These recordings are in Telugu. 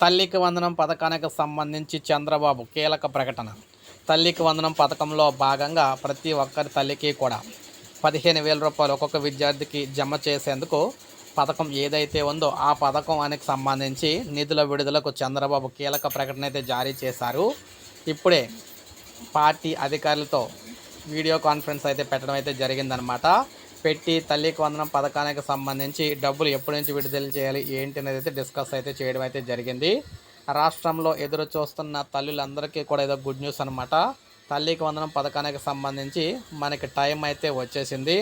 తల్లికి వందనం పథకానికి సంబంధించి చంద్రబాబు కీలక ప్రకటన. తల్లికి వందనం పథకంలో భాగంగా ప్రతి ఒక్కరి తల్లికి కూడా పదిహేను వేల రూపాయలు ఒక్కొక్క విద్యార్థికి జమ చేసేందుకు పథకం ఏదైతే ఉందో ఆ పథకానికి సంబంధించి నిధుల విడుదలకు చంద్రబాబు కీలక ప్రకటన అయితే జారీ చేశారు. ఇప్పుడే పార్టీ అధికారులతో వీడియో కాన్ఫరెన్స్ అయితే పెట్టడం అయితే జరిగిందనమాట పెట్టి తల్లికి వందనం పథకానికి సంబంధించి డబ్బులు ఎప్పటి నుంచి విడుదల చేయాలి ఏంటి అనేది అయితే డిస్కస్ అయితే చేయడం అయితే జరిగింది. రాష్ట్రంలో ఎదురు చూస్తున్న తల్లులందరికీ కూడా ఏదో గుడ్ న్యూస్ అనమాట తల్లికి వందనం పథకానికి సంబంధించి మనకి టైం అయితే వచ్చేసింది.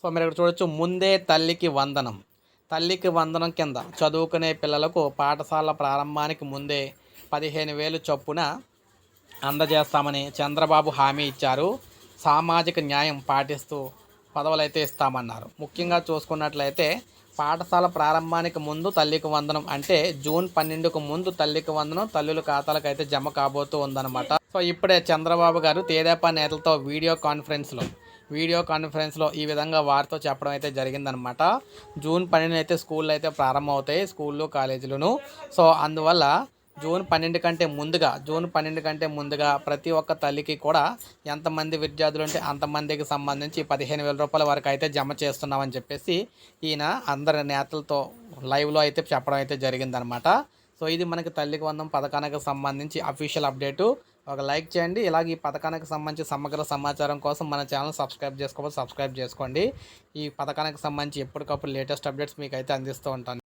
సో మీరు ఇక్కడ చూడొచ్చు ముందే తల్లికి వందనం. తల్లికి వందనం కింద చదువుకునే పిల్లలకు పాఠశాల ప్రారంభానికి ముందే పదిహేను వేలు చొప్పున అందజేస్తామని చంద్రబాబు హామీ ఇచ్చారు. సామాజిక న్యాయం పాటిస్తూ పదవులైతే ఇస్తామన్నారు. ముఖ్యంగా చూసుకున్నట్లయితే పాఠశాల ప్రారంభానికి ముందు తల్లికి వందనం అంటే జూన్ పన్నెండుకు ముందు తల్లికి వందనం తల్లుల ఖాతాలకు అయితే జమ కాబోతూ ఉందన్నమాట. సో ఇప్పుడే చంద్రబాబు గారు తేదేపా నేతలతో వీడియో కాన్ఫరెన్స్లో వీడియో కాన్ఫరెన్స్లో ఈ విధంగా వారితో చెప్పడం అయితే జరిగిందనమాట జూన్ పన్నెండు అయితే స్కూళ్ళు అయితే ప్రారంభమవుతాయి స్కూళ్ళు కాలేజీలను. సో అందువల్ల జూన్ పన్నెండు కంటే ముందుగా జూన్ పన్నెండు కంటే ముందుగా ప్రతి ఒక్క తల్లికి కూడా ఎంతమంది విద్యార్థులు ఉంటే అంతమందికి సంబంధించి పదిహేను వేల రూపాయల వరకు అయితే జమ చేస్తున్నామని చెప్పేసి ఈయన అందరి నేతలతో లైవ్లో అయితే చెప్పడం అయితే జరిగిందనమాట సో ఇది మనకి తల్లికి వందం పథకానికి సంబంధించి అఫీషియల్ అప్డేటు. ఒక లైక్ చేయండి. ఇలాగ ఈ పథకానికి సంబంధించి సమగ్ర సమాచారం కోసం మన ఛానల్ సబ్స్క్రైబ్ చేసుకోవాలి సబ్స్క్రైబ్ చేసుకోండి. ఈ పథకానికి సంబంధించి ఎప్పటికప్పుడు లేటెస్ట్ అప్డేట్స్ మీకు అయితే అందిస్తూ ఉంటాను.